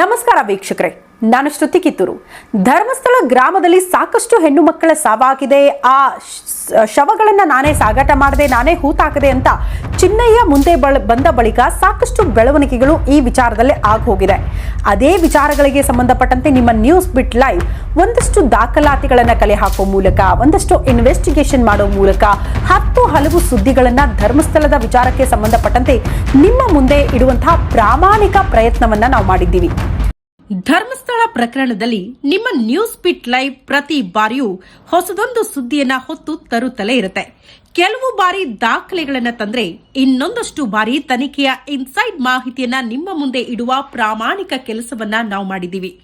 ನಮಸ್ಕಾರ ವೀಕ್ಷಕರೇ. ನಾನು ಶ್ರುತಿ ಕಿತ್ತೂರು ಧರ್ಮಸ್ಥಳ ಗ್ರಾಮದಲ್ಲಿ ಸಾಕಷ್ಟು ಹೆಣ್ಣು ಮಕ್ಕಳ ಸಾವಾಗಿದೆ. ಆ ಶವಗಳನ್ನ ನಾನೇ ಸಾಗಾಟ ಮಾಡದೆ, ನಾನೇ ಹೂತಾಕದೆ ಅಂತ ಚಿನ್ನಯ್ಯ ಮುಂದೆ ಬಂದ ಬಳಿಕ ಸಾಕಷ್ಟು ಬೆಳವಣಿಗೆಗಳು ಈ ವಿಚಾರದಲ್ಲಿ ಆಗೋಗಿದೆ ಅದೇ ವಿಚಾರಗಳಿಗೆ ಸಂಬಂಧಪಟ್ಟಂತೆ ನಿಮ್ಮ ನ್ಯೂಸ್ ಬಿಟ್ ಲೈವ್ ಒಂದಷ್ಟು ದಾಖಲಾತಿಗಳನ್ನ ಕಲೆ ಹಾಕೋ ಮೂಲಕ, ಒಂದಷ್ಟು ಇನ್ವೆಸ್ಟಿಗೇಷನ್ ಮಾಡೋ ಮೂಲಕ ಹತ್ತು ಹಲವು ಸುದ್ದಿಗಳನ್ನ ಧರ್ಮಸ್ಥಳದ ವಿಚಾರಕ್ಕೆ ಸಂಬಂಧಪಟ್ಟಂತೆ ನಿಮ್ಮ ಮುಂದೆ ಇಡುವಂತಹ ಪ್ರಾಮಾಣಿಕ ಪ್ರಯತ್ನವನ್ನ ನಾವು ಮಾಡಿದ್ದೀವಿ. ಧರ್ಮಸ್ಥಳ ಪ್ರಕರಣದಲ್ಲಿ ನಿಮ್ಮ ನ್ಯೂಸ್ ಪಿಟ್ ಲೈವ್ ಪ್ರತಿ ಬಾರಿಯೂ ಹೊಸದೊಂದು ಸುದ್ದಿಯನ್ನ ಹೊತ್ತು ತರುತ್ತಲೇ ಇರುತ್ತೆ. ಕೆಲವು ಬಾರಿ ದಾಖಲೆಗಳನ್ನ ತಂದ್ರೆ ಇನ್ನೊಂದಷ್ಟು ಬಾರಿ ತನಿಖೆಯ ಇನ್ಸೈಡ್ ಮಾಹಿತಿಯನ್ನ ನಿಮ್ಮ ಮುಂದೆ ಇಡುವ ಪ್ರಾಮಾಣಿಕ ಕೆಲಸವನ್ನ ನಾವು ಮಾಡಿದ್ದೀವಿ.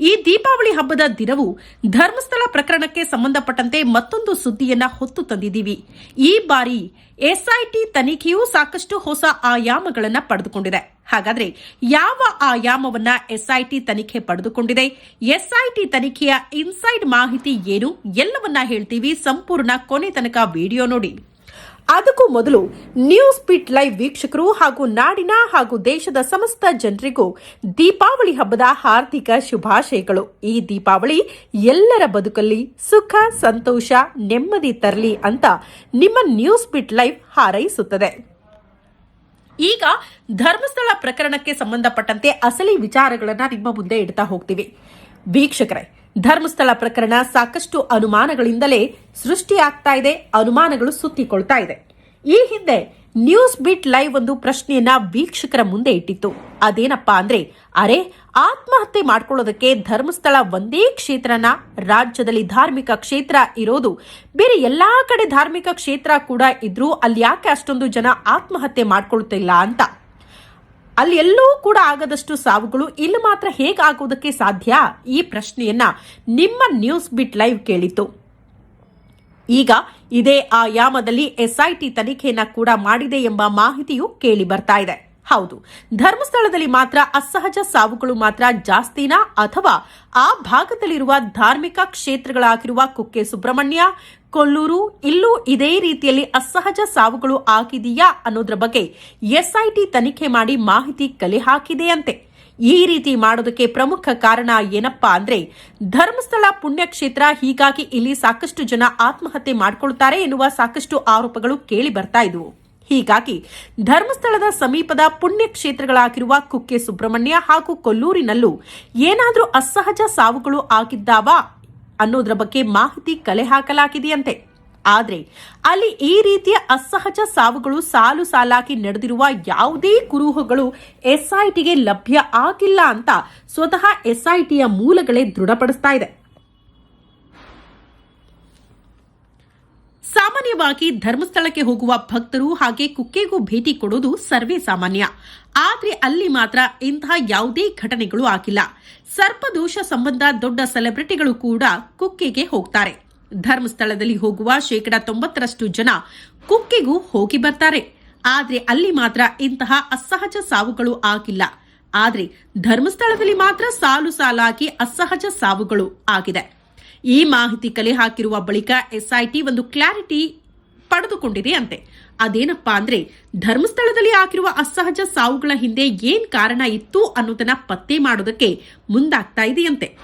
ಈ ದೀಪಾವಳಿ ಹಬ್ಬದ ದಿನವು ಧರ್ಮಸ್ಥಳ ಪ್ರಕರಣಕ್ಕೆ ಸಂಬಂಧಪಟ್ಟಂತೆ ಮತ್ತೊಂದು ಸುದ್ದಿಯನ್ನ ಹೊತ್ತು ತಂದಿದ್ದೀವಿ. ಈ ಬಾರಿ ಎಸ್ಐಟಿ ತನಿಖೆಯೂ ಸಾಕಷ್ಟು ಹೊಸ ಆಯಾಮಗಳನ್ನು ಪಡೆದುಕೊಂಡಿದೆ. ಹಾಗಾದ್ರೆ ಯಾವ ಆಯಾಮವನ್ನ ಎಸ್ಐಟಿ ತನಿಖೆ ಪಡೆದುಕೊಂಡಿದೆ? ಎಸ್ಐಟಿ ತನಿಖೆಯ ಇನ್ಸೈಡ್ ಮಾಹಿತಿ ಏನು? ಎಲ್ಲವನ್ನ ಹೇಳ್ತೀವಿ. ಸಂಪೂರ್ಣ ಕೊನೆ ತನಕ ವಿಡಿಯೋ ನೋಡಿ. ಅದಕ್ಕೂ ಮೊದಲು ನ್ಯೂಸ್ ಪಿಟ್ ಲೈವ್ ವೀಕ್ಷಕರು ಹಾಗೂ ನಾಡಿನ ಹಾಗೂ ದೇಶದ ಸಮಸ್ತ ಜನರಿಗೂ ದೀಪಾವಳಿ ಹಬ್ಬದ ಹಾರ್ದಿಕ ಶುಭಾಶಯಗಳು. ಈ ದೀಪಾವಳಿ ಎಲ್ಲರ ಬದುಕಲ್ಲಿ ಸುಖ, ಸಂತೋಷ, ನೆಮ್ಮದಿ ತರಲಿ ಅಂತ ನಿಮ್ಮ ನ್ಯೂಸ್ ಪಿಟ್ ಲೈವ್ ಹಾರೈಸುತ್ತದೆ. ಈಗ ಧರ್ಮಸ್ಥಳ ಪ್ರಕರಣಕ್ಕೆ ಸಂಬಂಧಪಟ್ಟಂತೆ ಅಸಲಿ ವಿಚಾರಗಳನ್ನು ನಿಮ್ಮ ಮುಂದೆ ಇಡ್ತಾ ಹೋಗ್ತೀವಿ. ವೀಕ್ಷಕರೇ ಧರ್ಮಸ್ಥಳ ಪ್ರಕರಣ ಸಾಕಷ್ಟು ಅನುಮಾನಗಳಿಂದಲೇ ಸೃಷ್ಟಿಯಾಗ್ತಾ ಇದೆ, ಅನುಮಾನಗಳು ಸುತ್ತಿಕೊಳ್ತಾ ಇದೆ. ಈ ಹಿಂದೆ ನ್ಯೂಸ್ ಬಿಟ್ ಲೈವ್ ಒಂದು ಪ್ರಶ್ನೆಯನ್ನ ವೀಕ್ಷಕರ ಮುಂದೆ ಇಟ್ಟಿತ್ತು. ಅದೇನಪ್ಪಾ ಅಂದ್ರೆ, ಅರೆ, ಆತ್ಮಹತ್ಯೆ ಮಾಡ್ಕೊಳ್ಳೋದಕ್ಕೆ ಧರ್ಮಸ್ಥಳ ಒಂದೇ ಕ್ಷೇತ್ರನ ರಾಜ್ಯದಲ್ಲಿ ಧಾರ್ಮಿಕ ಕ್ಷೇತ್ರ ಇರೋದು, ಬೇರೆ ಎಲ್ಲಾ ಕಡೆ ಧಾರ್ಮಿಕ ಕ್ಷೇತ್ರ ಕೂಡ ಇದ್ರೂ ಅಲ್ಲಿ ಯಾಕೆ ಅಷ್ಟೊಂದು ಜನ ಆತ್ಮಹತ್ಯೆ ಮಾಡ್ಕೊಳ್ತಿಲ್ಲ ಅಂತ. ಅಲ್ಲಿ ಎಲ್ಲೂ ಕೂಡ ಆಗದಷ್ಟು ಸಾವುಗಳು ಇಲ್ಲಿ ಮಾತ್ರ ಹೇಗಾಗುವುದಕ್ಕೆ ಸಾಧ್ಯ? ಈ ಪ್ರಶ್ನೆಯನ್ನ ನಿಮ್ಮ ನ್ಯೂಸ್ ಬಿಟ್ ಲೈವ್ ಕೇಳಿತು ಈಗ ಇದೇ ಆಯಾಮದಲ್ಲಿ ಎಸ್ಐಟಿ ತನಿಖೆಯನ್ನ ಕೂಡ ಮಾಡಿದೆ ಎಂಬ ಮಾಹಿತಿಯು ಕೇಳಿ ಬರ್ತಾ ಇದೆ. ಹೌದು, ಧರ್ಮಸ್ಥಳದಲ್ಲಿ ಮಾತ್ರ ಅಸಹಜ ಸಾವುಗಳು ಮಾತ್ರ ಜಾಸ್ತಿನಾ ಅಥವಾ ಆ ಭಾಗದಲ್ಲಿರುವ ಧಾರ್ಮಿಕ ಕ್ಷೇತ್ರಗಳಾಗಿರುವ ಕುಕ್ಕೆ ಸುಬ್ರಹ್ಮಣ್ಯ ಕೊಲ್ಲೂರು ಇಲ್ಲೂ ಇದೇ ರೀತಿಯಲ್ಲಿ ಅಸಹಜ ಸಾವುಗಳು ಆಗಿದೆಯಾ ಅನ್ನೋದ್ರ ಬಗ್ಗೆ ಎಸ್ಐಟಿ ತನಿಖೆ ಮಾಡಿ ಮಾಹಿತಿ ಕಲೆ ಹಾಕಿದೆಯಂತೆ. ಈ ರೀತಿ ಮಾಡೋದಕ್ಕೆ ಪ್ರಮುಖ ಕಾರಣ ಏನಪ್ಪಾ ಅಂದ್ರೆ ಧರ್ಮಸ್ಥಳ ಪುಣ್ಯಕ್ಷೇತ್ರ ಹೀಗಾಗಿ ಇಲ್ಲಿ ಸಾಕಷ್ಟು ಜನ ಆತ್ಮಹತ್ಯೆ ಮಾಡಿಕೊಳ್ತಾರೆ ಎನ್ನುವ ಸಾಕಷ್ಟು ಆರೋಪಗಳು ಕೇಳಿ ಬರ್ತಾ ಇದ್ವು. ಹೀಗಾಗಿ ಧರ್ಮಸ್ಥಳದ ಸಮೀಪದ ಪುಣ್ಯಕ್ಷೇತ್ರಗಳಾಗಿರುವ ಕುಕ್ಕೆ ಸುಬ್ರಹ್ಮಣ್ಯ ಹಾಗೂ ಕೊಲ್ಲೂರಿನಲ್ಲೂ ಏನಾದರೂ ಅಸಹಜ ಸಾವುಗಳು ಆಗಿದ್ದಾವಾ ಅನ್ನೋದ್ರ ಬಗ್ಗೆ ಮಾಹಿತಿ ಕಲೆ ಹಾಕಲಾಗಿದೆಯಂತೆ. ಆದರೆ ಅಲ್ಲಿ ಈ ರೀತಿಯ ಅಸಹಜ ಸಾವುಗಳು ಸಾಲು ಸಾಲಾಗಿ ನಡೆದಿರುವ ಯಾವುದೇ ಕುರುಹುಗಳು ಎಸ್ಐಟಿಗೆ ಲಭ್ಯ ಆಗಿಲ್ಲ ಅಂತ ಸ್ವತಃ ಎಸ್ಐಟಿಯ ಮೂಲಗಳೇ ದೃಢಪಡಿಸ್ತಾ ಇದೆ. ಸಾಮಾನ್ಯವಾಗಿ ಧರ್ಮಸ್ಥಳಕ್ಕೆ ಹೋಗುವ ಭಕ್ತರು ಹಾಗೆ ಕುಕ್ಕೆಗೂ ಭೇಟಿ ಕೊಡೋದು ಸರ್ವೇ ಸಾಮಾನ್ಯ. ಆದ್ರೆ ಅಲ್ಲಿ ಮಾತ್ರ ಇಂತಹ ಯಾವುದೇ ಘಟನೆಗಳು ಆಗಿಲ್ಲ. ಸರ್ಪದೋಷ ಸಂಬಂಧ ದೊಡ್ಡ ಸೆಲೆಬ್ರಿಟಿಗಳು ಕೂಡ ಕುಕ್ಕೆಗೆ ಹೋಗ್ತಾರೆ. ಧರ್ಮಸ್ಥಳದಲ್ಲಿ ಹೋಗುವ ಶೇಕಡ ತೊಂಬತ್ತರಷ್ಟು ಜನ ಕುಕ್ಕೆಗೂ ಹೋಗಿ ಬರ್ತಾರೆ. ಆದ್ರೆ ಅಲ್ಲಿ ಮಾತ್ರ ಇಂತಹ ಅಸಹಜ ಸಾವುಗಳು ಆಗಿಲ್ಲ. ಆದ್ರೆ ಧರ್ಮಸ್ಥಳದಲ್ಲಿ ಮಾತ್ರ ಸಾಲು ಸಾಲಾಗಿ ಅಸಹಜ ಸಾವುಗಳು ಆಗಿದೆ. ಈ ಮಾಹಿತಿ ಕಲೆ ಹಾಕಿರುವ ಬಳಿಕ ಎಸ್ಐಟಿ ಒಂದು ಕ್ಲಾರಿಟಿ ಪಡೆದುಕೊಂಡಿದೆ ಅಂತೆ ಅದೇನಪ್ಪಾ ಅಂದ್ರೆ, ಧರ್ಮಸ್ಥಳದಲ್ಲಿ ಆಗಿರುವ ಅಸಹಜ ಸಾವುಗಳ ಹಿಂದೆ ಏನ್ ಕಾರಣ ಇತ್ತು ಅನ್ನೋದನ್ನ ಪತ್ತೆ ಮಾಡೋದಕ್ಕೆ ಮುಂದಾಗ್ತಾ ಇದೆಯಂತೆ.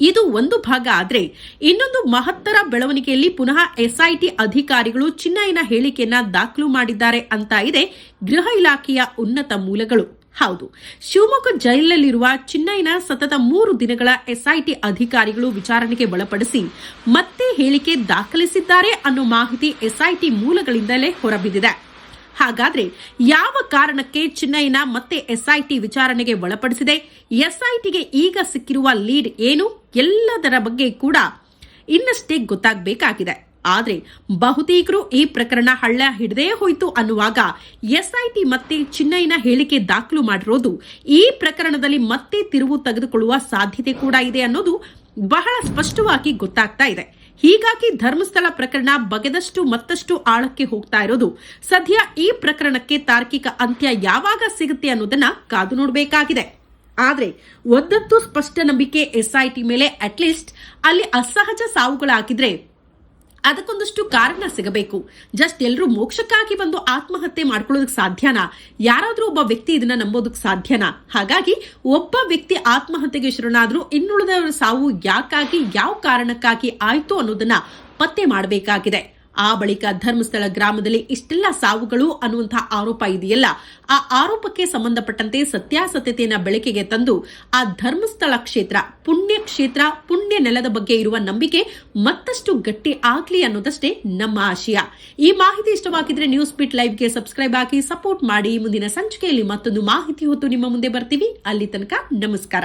ಇದು ಒಂದು ಭಾಗ ಆದರೆ, ಇನ್ನೊಂದು ಮಹತ್ತರ ಬೆಳವಣಿಗೆಯಲ್ಲಿ ಪುನಃ ಎಸ್ಐಟಿ ಅಧಿಕಾರಿಗಳು ಚಿನ್ನಯ್ಯನ ಹೇಳಿಕೆಯನ್ನ ದಾಖಲು ಮಾಡಿದ್ದಾರೆ ಅಂತ ಇದೆ ಗೃಹ ಇಲಾಖೆಯ ಉನ್ನತ ಮೂಲಗಳು. ಹೌದು. ಶಿವಮೊಗ್ಗ ಜೈಲಿನಲ್ಲಿರುವ ಚಿನ್ನಯ್ಯನ ಸತತ ಮೂರು ದಿನಗಳ ಎಸ್ಐಟಿ ಅಧಿಕಾರಿಗಳು ವಿಚಾರಣೆಗೆ ಒಳಪಡಿಸಿ ಮತ್ತೆ ಹೇಳಿಕೆ ದಾಖಲಿಸಿದ್ದಾರೆ ಅನ್ನೋ ಮಾಹಿತಿ ಎಸ್ಐಟಿ ಮೂಲಗಳಿಂದಲೇ ಹೊರಬಿದ್ದಿದೆ. ಹಾಗಾದ್ರೆ ಯಾವ ಕಾರಣಕ್ಕೆ ಚಿನ್ನಯ್ಯನ ಮತ್ತೆ ಎಸ್ಐಟಿ ವಿಚಾರಣೆಗೆ ಒಳಪಡಿಸಿದೆ? ಎಸ್ಐಟಿಗೆ ಈಗ ಸಿಕ್ಕಿರುವ ಲೀಡ್ ಏನು? ಎಲ್ಲದರ ಬಗ್ಗೆ ಕೂಡ ಇನ್ನಷ್ಟೇ ಗೊತ್ತಾಗಬೇಕಾಗಿದೆ. ಆದ್ರೆ ಬಹುತೇಕರು ಈ ಪ್ರಕರಣ ಹಳ್ಳ ಹಿಡದೇ ಹೋಯಿತು ಅನ್ನುವಾಗ ಎಸ್ಐಟಿ ಮತ್ತೆ ಚಿನ್ನಯ್ಯನ ಹೇಳಿಕೆ ದಾಖಲು ಮಾಡಿರೋದು ಈ ಪ್ರಕರಣದಲ್ಲಿ ಮತ್ತೆ ತಿರುವು ತೆಗೆದುಕೊಳ್ಳುವ ಸಾಧ್ಯತೆ ಕೂಡ ಇದೆ ಅನ್ನೋದು ಬಹಳ ಸ್ಪಷ್ಟವಾಗಿ ಗೊತ್ತಾಗ್ತಾ ಇದೆ. ಹೀಗಾಗಿ ಧರ್ಮಸ್ಥಳ ಪ್ರಕರಣ ಬಗೆದಷ್ಟು ಮತ್ತಷ್ಟು ಆಳಕ್ಕೆ ಹೋಗ್ತಾ ಇರೋದು. ಸದ್ಯ ಈ ಪ್ರಕರಣಕ್ಕೆ ತಾರ್ಕಿಕ ಅಂತ್ಯ ಯಾವಾಗ ಸಿಗುತ್ತೆ ಅನ್ನೋದನ್ನ ಕಾದು ನೋಡಬೇಕಾಗಿದೆ. ಆದರೆ ಒಂದತ್ತು ಸ್ಪಷ್ಟ ನಂಬಿಕೆ ಎಸ್ಐಟಿ ಮೇಲೆ ಅಟ್ಲೀಸ್ಟ್ ಅಲ್ಲಿ ಅಸಹಜ ಸಾವುಗಳಾಗಿದ್ರೆ ಅದಕ್ಕೊಂದಷ್ಟು ಕಾರಣ ಸಿಗಬೇಕು. ಜಸ್ಟ್ ಎಲ್ಲರೂ ಮೋಕ್ಷಕ್ಕಾಗಿ ಬಂದು ಆತ್ಮಹತ್ಯೆ ಮಾಡ್ಕೊಳ್ಳೋದಕ್ಕೆ ಸಾಧ್ಯನಾ? ಯಾರಾದರೂ ಒಬ್ಬ ವ್ಯಕ್ತಿ ಇದನ್ನ ನಂಬೋದಕ್ಕೆ ಸಾಧ್ಯನಾ? ಹಾಗಾಗಿ ಒಬ್ಬ ವ್ಯಕ್ತಿ ಆತ್ಮಹತ್ಯೆಗೆ ಶರಣಾದರೂ ಇನ್ನುಳಿದವರ ಸಾವು ಯಾಕಾಗಿ, ಯಾವ ಕಾರಣಕ್ಕಾಗಿ ಆಯಿತು ಅನ್ನೋದನ್ನ ಪತ್ತೆ ಮಾಡಬೇಕಾಗಿದೆ. ಆ ಬಳಿಕ ಧರ್ಮಸ್ಥಳ ಗ್ರಾಮದಲ್ಲಿ ಇಷ್ಟೆಲ್ಲ ಸಾವುಗಳು ಅನ್ನುವಂತಹ ಆರೋಪ ಇದೆಯಲ್ಲ, ಆ ಆರೋಪಕ್ಕೆ ಸಂಬಂಧಪಟ್ಟಂತೆ ಸತ್ಯಾಸತ್ಯತೆಯನ್ನು ಬೆಳಕಿಗೆ ತಂದು ಆ ಧರ್ಮಸ್ಥಳ ಕ್ಷೇತ್ರ, ಪುಣ್ಯ ಕ್ಷೇತ್ರ, ಪುಣ್ಯ ನೆಲದ ಬಗ್ಗೆ ಇರುವ ನಂಬಿಕೆ ಮತ್ತಷ್ಟು ಗಟ್ಟಿ ಆಗ್ಲಿ ಅನ್ನೋದಷ್ಟೇ ನಮ್ಮ ಆಶಯ. ಈ ಮಾಹಿತಿ ಇಷ್ಟವಾಗಿದ್ರೆ ನ್ಯೂಸ್ ಬಿಟ್ ಲೈವ್ಗೆ ಸಬ್ಸ್ಕ್ರೈಬ್ ಆಗಿ ಸಪೋರ್ಟ್ ಮಾಡಿ. ಮುಂದಿನ ಸಂಚಿಕೆಯಲ್ಲಿ ಮತ್ತೊಂದು ಮಾಹಿತಿ ಹೊತ್ತು ನಿಮ್ಮ ಮುಂದೆ ಬರ್ತೀವಿ. ಅಲ್ಲಿ ತನಕ ನಮಸ್ಕಾರ.